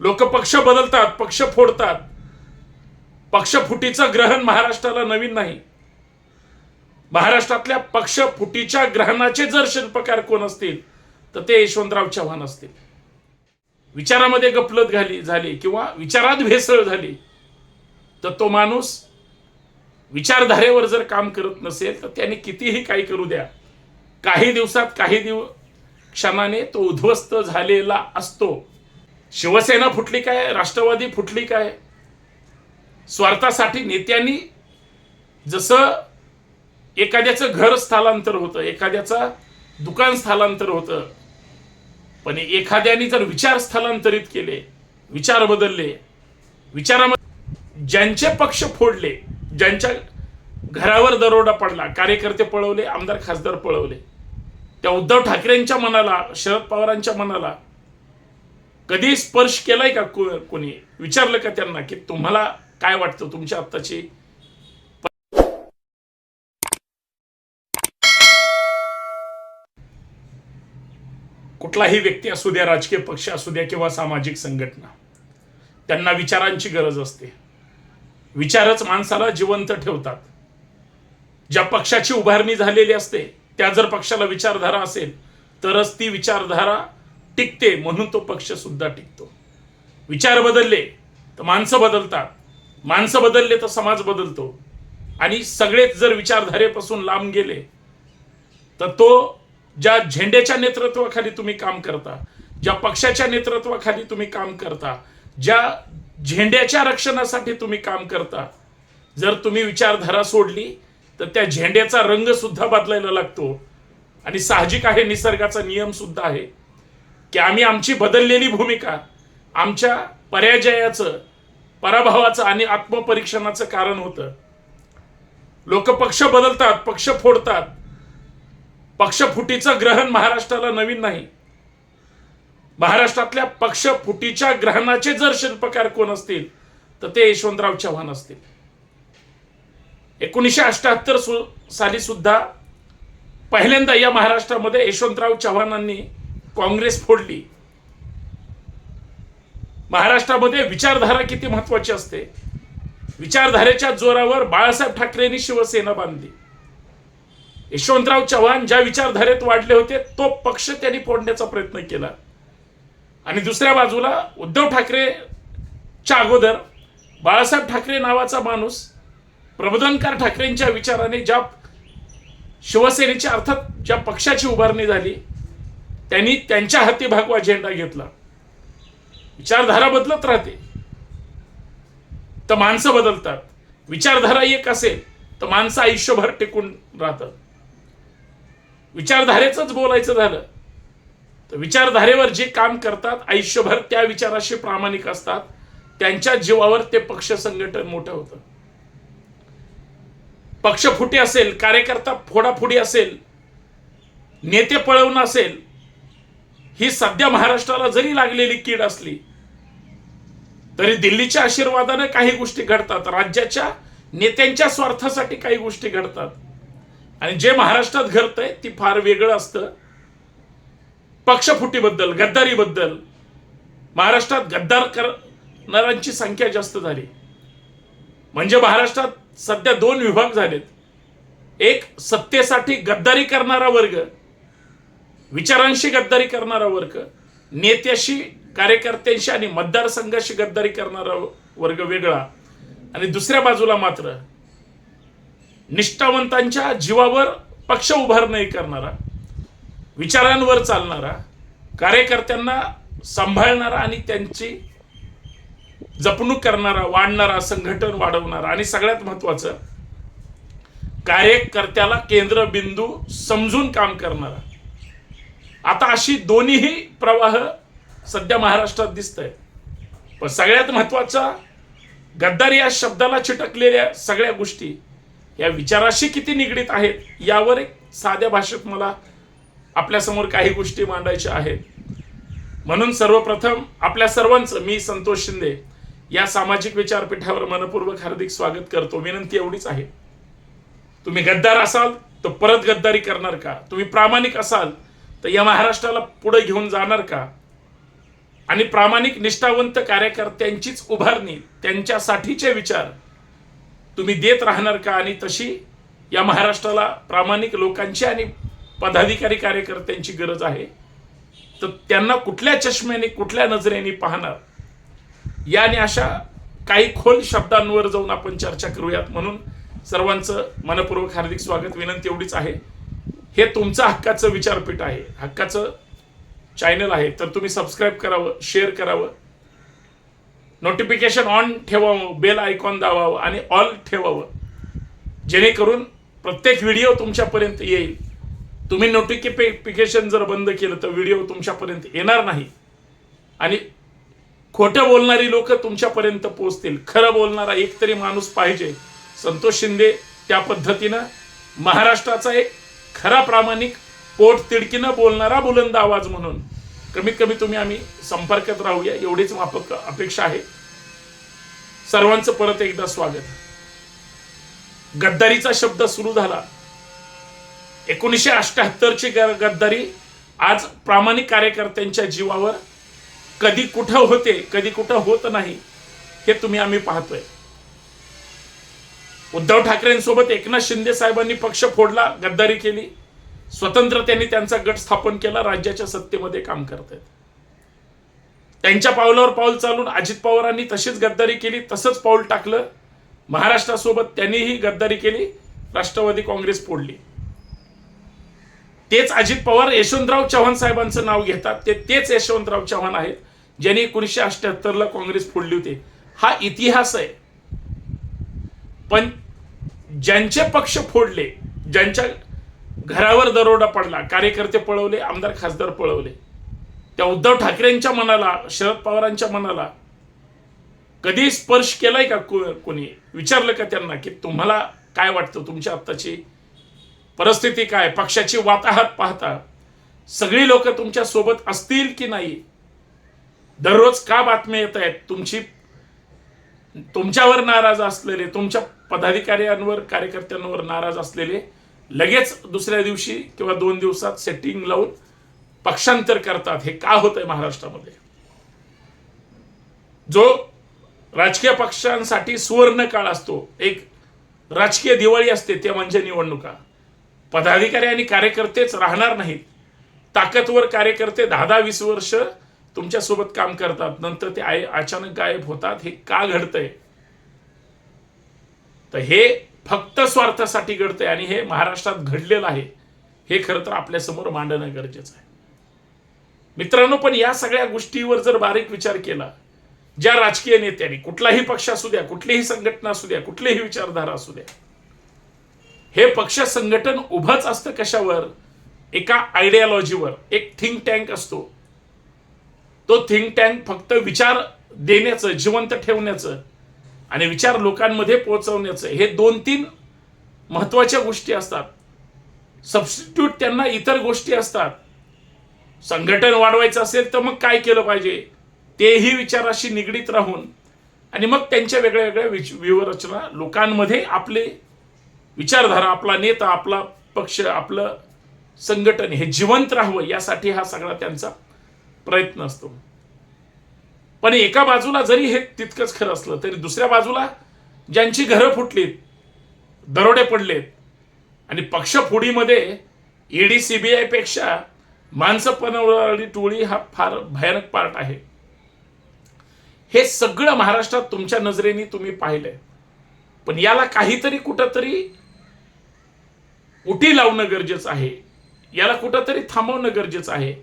लोक पक्ष बदलतात पक्ष फोडतात. पक्ष फुटीचं ग्रहण महाराष्ट्राला नवीन नाही. महाराष्ट्रातल्या पक्षफुटीच्या ग्रहणाचे जर शिल्पकार कोण असतील तर ते यशवंतराव चव्हाण असतील. विचारामध्ये गफलत घाली झाली किंवा विचारात भेसळ झाली तर तो माणूस विचारधारेवर जर काम करत नसेल तर त्याने कितीही काही करू द्या. काही दिवसात काही दिव क्षणाने तो उद्ध्वस्त झालेला असतो. शिवसेना फुटली काय? राष्ट्रवादी फुटली काय? स्वार्थासाठी नेत्यांनी जसं एखाद्याचं घर स्थलांतर होतं एखाद्याचा दुकान स्थलांतर होतं पण एखाद्याने जर विचार स्थलांतरित केले विचार बदलले विचारामध्ये ज्यांचे पक्ष फोडले ज्यांच्या घरावर दरोडा पडला कार्यकर्ते पळवले आमदार खासदार पळवले त्या उद्धव ठाकरेंच्या मनाला शरद पवारांच्या मनाला कधी स्पर्श केलाय का को- कोणी? विचारलं का त्यांना की तुम्हाला काय वाटतं तुमच्या आत्ताची? कुठलाही व्यक्ती असू द्या राजकीय पक्ष असू द्या किंवा सामाजिक संघटना त्यांना विचारांची गरज असते. विचारच माणसाला जिवंत ठेवतात. ज्या पक्षाची उभारणी झालेली असते त्या जर पक्षाला विचारधारा असेल तरच ती विचारधारा टिकते म्हणून तो पक्ष सुद्धा टिकतो. विचार बदलले तर माणसं बदलतात. माणसं बदलले तर समाज बदलतो. आणि सगळेच जर विचारधारेपासून लांब गेले तर तो ज्या झेंड्याच्या नेतृत्वाखाली तुम्ही काम करता ज्या पक्षाच्या नेतृत्वाखाली तुम्ही काम करता ज्या झेंड्याच्या रक्षणासाठी तुम्ही काम करता जर तुम्ही विचारधारा सोडली तर त्या झेंड्याचा रंग सुद्धा बदलायला लागतो. आणि साहजिक आहे निसर्गाचा नियम सुद्धा आहे. की आम्ही आमची बदललेली भूमिका आमच्या पराजयाचं पराभवाचं आणि आत्मपरीक्षणाचं कारण होतं. लोक पक्ष बदलतात पक्ष फोडतात. पक्ष फुटीचं ग्रहण महाराष्ट्राला नवीन नाही. महाराष्ट्रातल्या पक्ष फुटीच्या ग्रहणाचे जर शिल्पकार कोण असतील तर ते यशवंतराव चव्हाण असतील. एकोणीसशे अठ्याहत्तर साली सुद्धा पहिल्यांदा या महाराष्ट्रामध्ये यशवंतराव चव्हाणांनी काँग्रेस फोडली. महाराष्ट्रामध्ये विचारधारा किती महत्वाची असते? विचारधारेच्या जोरावर बाळासाहेब ठाकरेंनी शिवसेना बांधली. यशवंतराव चव्हाण ज्या विचारधारेत वाढले होते तो पक्ष त्यांनी फोडण्याचा प्रयत्न केला. आणि दुसऱ्या बाजूला उद्धव ठाकरेच्या अगोदर बाळासाहेब ठाकरे नावाचा माणूस प्रबोधनकार ठाकरेंच्या विचाराने ज्या शिवसेनेची अर्थात ज्या पक्षाची उभारणी झाली त्यांनी त्यांच्या हाती भागवा झेंडा घेतला. विचारधारा बदलत राहते. तर माणसं बदलतात. विचारधारा एक असेल तर माणसं आयुष्यभर टिकून राहतात. विचारधारेचंच बोलायचं झालं तर विचारधारेवर जे काम करतात आयुष्यभर त्या विचाराशी प्रामाणिक असतात. त्यांच्या जीवावर ते पक्ष संघटन मोठं होतं. पक्ष फुटी असेल कार्यकर्ता फोडाफुडी असेल नेते पळवणं असेल ही सध्या महाराष्ट्राला जरी लागलेली कीड असली तरी दिल्लीच्या आशीर्वादाने काही गोष्टी घडतात. राज्याच्या नेत्यांच्या स्वार्थासाठी काही गोष्टी घडतात. आणि जे महाराष्ट्रात घडतंय ती फार वेगळं असतं. पक्षफुटीबद्दल गद्दारीबद्दल महाराष्ट्रात गद्दार करणाऱ्यांची संख्या जास्त झाली. म्हणजे महाराष्ट्रात सध्या दोन विभाग झालेत. एक सत्तेसाठी गद्दारी करणारा वर्ग विचारांशी गद्दारी करणारा वर्ग नेत्याशी कार्यकर्त्यांशी आणि मतदारसंघाशी गद्दारी करणारा वर्ग वेगळा. आणि दुसऱ्या बाजूला मात्र निष्ठावंतांच्या जीवावर पक्ष उभारणं करणारा विचारांवर चालणारा कार्यकर्त्यांना सांभाळणारा आणि त्यांची जपणूक करणारा वाढणारा संघटन वाढवणारा आणि सगळ्यात महत्वाचं कार्यकर्त्याला केंद्रबिंदू समजून काम करणारा. आता अशी दोन्हीही प्रवाह सध्या महाराष्ट्रात दिसत आहे पण सगळ्यात महत्त्वाचा गद्दारी या शब्दाला चिटकलेल्या सगळ्या गोष्टी या विचाराशी किती निगडीत आहेत यावर एक साध्या भाषेत मला आपल्यासमोर काही गोष्टी मांडायच्या आहेत. म्हणून सर्वप्रथम आपल्या सर्वांचं मी संतोष शिंदे या सामाजिक विचारपीठावर मनपूर्वक हार्दिक स्वागत करतो. विनंती एवढीच आहे. तुम्ही गद्दार असाल तर परत गद्दारी करणार का? तुम्ही प्रामाणिक असाल तर या महाराष्ट्राला पुढे घेऊन जाणार का? आणि प्रामाणिक निष्ठावंत कार्यकर्त्यांचीच उभारणी त्यांच्यासाठीचे विचार तुम्ही देत राहणार का? आणि तशी या महाराष्ट्राला प्रामाणिक लोकांची आणि पदाधिकारी कार्यकर्त्यांची गरज आहे. तर त्यांना कुठल्या चष्म्याने कुठल्या नजरेने पाहणार? या आणि अशा काही खोल शब्दांवर जाऊन आपण चर्चा करूयात. म्हणून सर्वांचं मनपूर्वक हार्दिक स्वागत. विनंती एवढीच आहे. हे तुमचं हक्काचं विचारपीठ आहे. हक्काचं चॅनल आहे. तर तुम्ही सबस्क्राईब करावं शेअर करावं. नोटिफिकेशन ऑन ठेवावं बेल आयकॉन दाबावं आणि ऑल ठेवावं. जेणेकरून प्रत्येक व्हिडिओ तुमच्यापर्यंत येईल. तुम्ही नोटिफिकेशन जर बंद केलं तर व्हिडिओ तुमच्यापर्यंत येणार नाही. आणि खोटं बोलणारी लोक तुमच्यापर्यंत पोहोचतील. खरं बोलणारा एक तरी माणूस पाहिजे. संतोष शिंदे त्या पद्धतीनं महाराष्ट्राचा एक खरा प्रामाणिक पोट तिडकीनं बोलणारा बुलंद आवाज म्हणून. कमीत कमी तुम्ही आम्ही संपर्कात राहूया एवढीच माफक अपेक्षा आहे. सर्वांचं परत एकदा स्वागत. गद्दारीचा शब्द सुरू झाला. एकोणीसशे अष्ट्याहत्तरची गद्दारी आज प्रामाणिक कार्यकर्त्यांच्या जीवावर कधी कुठं होते कधी कुठं होत नाही हे तुम्ही आम्ही पाहतोय. उद्धव ठाकरेंसोबत एकनाथ शिंदे साहेबांनी पक्ष फोडला गद्दारी केली. स्वतंत्र त्यांनी त्यांचा गट स्थापन केला राज्याच्या सत्तेमध्ये काम करत आहेत त्यांच्या पावलावर पाऊल चालून अजित पवारांनी तशीच गद्दारी केली तसंच पाऊल टाकलं. महाराष्ट्रासोबत त्यांनीही गद्दारी केली राष्ट्रवादी काँग्रेस फोडली. तेच अजित पवार यशवंतराव चव्हाण साहेबांचं नाव घेतात ते तेच यशवंतराव चव्हाण आहेत ज्यांनी एकोणीसशे अठ्याहत्तरला काँग्रेस फोडली होती. हा इतिहास आहे. पण ज्यांचे पक्ष फोडले ज्यांच्या घरावर दरोडा पडला कार्यकर्ते पळवले आमदार खासदार पळवले त्या उद्धव ठाकरेंच्या मनाला शरद पवारांच्या मनाला कधी स्पर्श केलाय का कोणी? विचारलं का त्यांना की तुम्हाला काय वाटतं? तुमच्या आत्ताची परिस्थिती काय? पक्षाची वाताहत पाहता सगळी लोक तुमच्यासोबत असतील की नाही? दररोज का बातम्या येत आहेत? तुमची तुमच्यावर नाराज असलेले तुमच्या पदाधिकाऱ्यांवर कार्यकर्त्यांवर नाराज असलेले लगेच दुसऱ्या दिवशी किंवा दोन दिवसात सेटिंग लावून पक्षांतर करतात. हे का होत आहे महाराष्ट्रामध्ये? जो राजकीय पक्षांसाठी सुवर्ण काळ असतो एक राजकीय दिवाळी असते ते म्हणजे निवडणुका. पदाधिकारी आणि कार्यकर्तेच राहणार नाहीत. ताकदवर कार्यकर्ते दहा दहा वीस वर्ष तुमच्यासोबत काम करतात. नंतर ते आय अचानक गायब होतात. हे का घडतंय? तर हे फक्त स्वार्थासाठी घडतंय आणि हे महाराष्ट्रात घडलेलं आहे. हे खरं तर आपल्यासमोर मांडणं गरजेचं आहे. मित्रांनो पण या सगळ्या गोष्टीवर जर बारीक विचार केला ज्या राजकीय नेत्यांनी कुठलाही पक्ष असू द्या कुठलीही संघटना असू द्या कुठलीही विचारधारा असू द्या हे पक्ष संघटन उभंच असतं कशावर? एका आयडियालॉजीवर एक थिंक टँक असतो. तो थिंक टँक फक्त विचार देण्याचं जिवंत ठेवण्याचं आणि विचार लोकांमध्ये पोहोचवण्याचं हे दोन तीन महत्त्वाच्या गोष्टी असतात. सबस्टिट्यूट त्यांना इतर गोष्टी असतात. संघटन वाढवायचं असेल तर मग काय केलं पाहिजे? तेही विचाराशी निगडीत राहून आणि मग त्यांच्या वेगळ्या वेगळ्या विच व्यूहरचना लोकांमध्ये आपले विचारधारा आपला नेता आपला पक्ष आपलं संघटन हे जिवंत राहावं यासाठी हा सगळा त्यांचा प्रयत्न असतो. पण एका बाजूला जरी हे तितकंच खरं असलं तरी दुसऱ्या बाजूला ज्यांची घरं फुटलीत दरोडे पडलेत आणि पक्षफोडीमध्ये ईडी सीबीआयपेक्षा माणसं बनवणारी टोळी हा फार भयानक पार्ट आहे. हे सगळं महाराष्ट्रात तुमच्या नजरेने तुम्ही पाहिलंय. पण याला काहीतरी कुठंतरी उटी लावणं गरजेचं आहे. याला कुठंतरी थांबवणं गरजेचं आहे.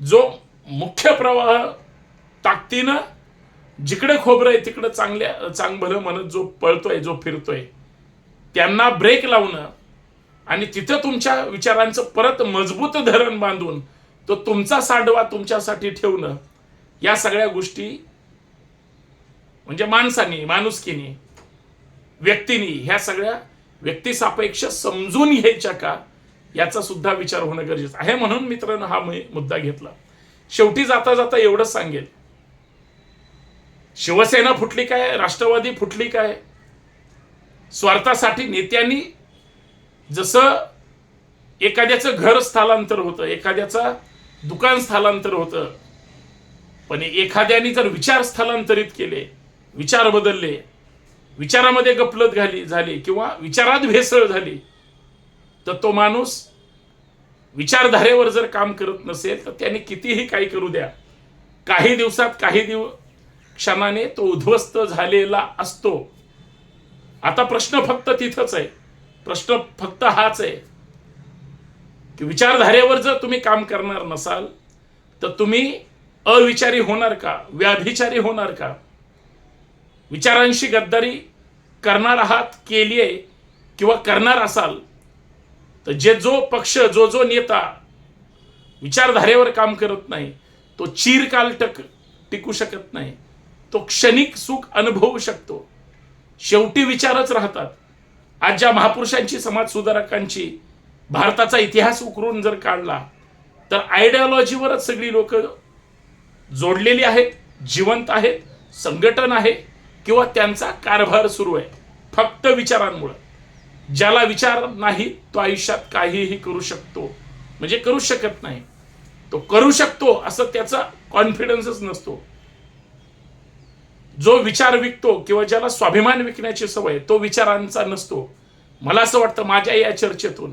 जो मुख्य प्रवाह ताकदीनं जिकडे खोबरं आहे तिकडं चांगल्या चांग भलं म्हणत जो पळतोय जो फिरतोय त्यांना ब्रेक लावणं आणि तिथं तुमच्या विचारांचं परत मजबूत धरण बांधून तो तुमचा सांडवा तुमच्यासाठी ठेवणं या सगळ्या गोष्टी म्हणजे माणसानी माणुसकीनी व्यक्तीनी ह्या सगळ्या व्यक्तिसापेक्ष समजून घ्यायच्या का याचा सुद्धा विचार होणं गरजेचं आहे. म्हणून मित्रांनो हा मुद्दा घेतला. शेवटी जाता जाता एवढंच सांगेल. शिवसेना फुटली काय? राष्ट्रवादी फुटली काय? स्वार्थासाठी नेत्यांनी जसं एखाद्याचं घर स्थलांतर होतं एखाद्याचं दुकान स्थलांतर होतं पण एखाद्याने जर विचार स्थलांतरित केले विचार बदलले विचारामध्ये गपलत घाली झाली किंवा विचारात भेसळ झाली तर तो माणूस विचारधारेवर जर काम करत नसेल तर त्याने कितीही काही करू द्या. काही दिवसात काही दिवस क्षणाने तो उद्ध्वस्त झालेला असतो. आता प्रश्न फक्त तिथंच आहे. प्रश्न फक्त हाच आहे. की विचारधारेवर जर तुम्ही काम करणार नसाल तर तुम्ही अविचारी होणार का? व्याभिचारी होणार का? विचारांशी गद्दारी करणार आहात केली आहे किंवा करणार असाल तर जे जो पक्ष जो जो नेता विचारधारेवर काम करत नाही तो चिरकाल टक टिकू शकत नाही. तो क्षणिक सुख अनुभवू शकतो. शेवटी विचारच राहतात. आज ज्या महापुरुषांची समाज सुधारकांची भारताचा इतिहास उकरून जर काढला तर आयडिओलॉजीवरच सगळी लोक जोडलेली आहेत जिवंत आहेत संघटन आहे किंवा त्यांचा कारभार सुरू आहे. फक्त विचारांमुळं. ज्याला विचार नाही तो आयुष्यात काहीही करू शकतो. म्हणजे करू शकत नाही. तो करू शकतो असं त्याचा कॉन्फिडन्सच नसतो. जो विचार विकतो किंवा ज्याला स्वाभिमान विकण्याची सवय तो विचारांचा नसतो. मला असं वाटतं माझ्या या चर्चेतून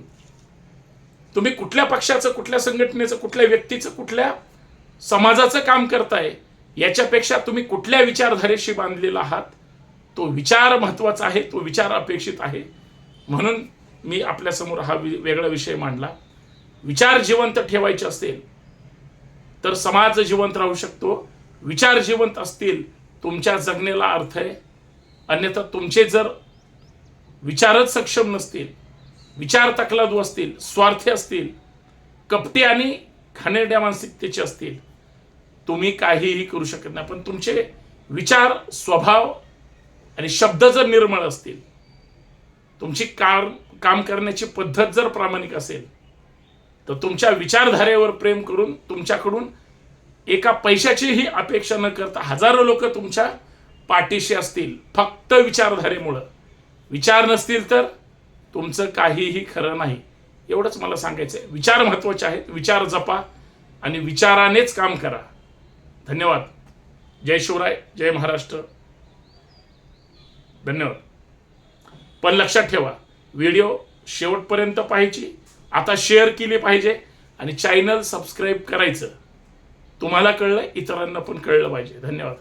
तुम्ही कुठल्या पक्षाचं कुठल्या संघटनेचं कुठल्या व्यक्तीचं कुठल्या समाजाचं काम करताय याच्यापेक्षा तुम्ही कुठल्या विचारधारेशी बांधलेला आहात तो विचार महत्त्वाचा आहे तो विचार अपेक्षित आहे. म्हणून मी आपल्यासमोर हा वि- वेगळा विषय मांडला. विचार जिवंत ठेवायचे असतील तर समाज जिवंत राहू शकतो. विचार जिवंत असतील तुमच्या जगण्याला अर्थ आहे. अन्यथा तुमचे जर विचारच सक्षम नसतील विचार तकलादू असतील स्वार्थी असतील कपटी आणि घाणेरड्या मानसिकतेचे असतील तुम्ही काहीही करू शकत नाही. पण तुमचे विचार स्वभाव आणि शब्द जर निर्मळ असतील तुमची काम काम करण्याची पद्धत जर प्रामाणिक असेल तर तुमच्या विचारधारेवर प्रेम करून तुमच्याकडून एका पैशाचीही अपेक्षा न करता हजारो लोक तुमच्या पाठीशी असतील फक्त विचारधारेमुळं. विचार नसतील तर तुमचं काहीही खरं नाही. एवढंच मला सांगायचं आहे विचार महत्त्वाचे आहेत विचार जपा आणि विचारानेच काम करा. धन्यवाद. जय शिवराय जय महाराष्ट्र. धन्यवाद. पण लक्षात ठेवा व्हिडिओ शेवटपर्यंत पाहायची आता शेअर केली पाहिजे आणि चॅनल सबस्क्राईब करायचं. तुम्हाला कळलं इतरांना पण कळलं पाहिजे. धन्यवाद.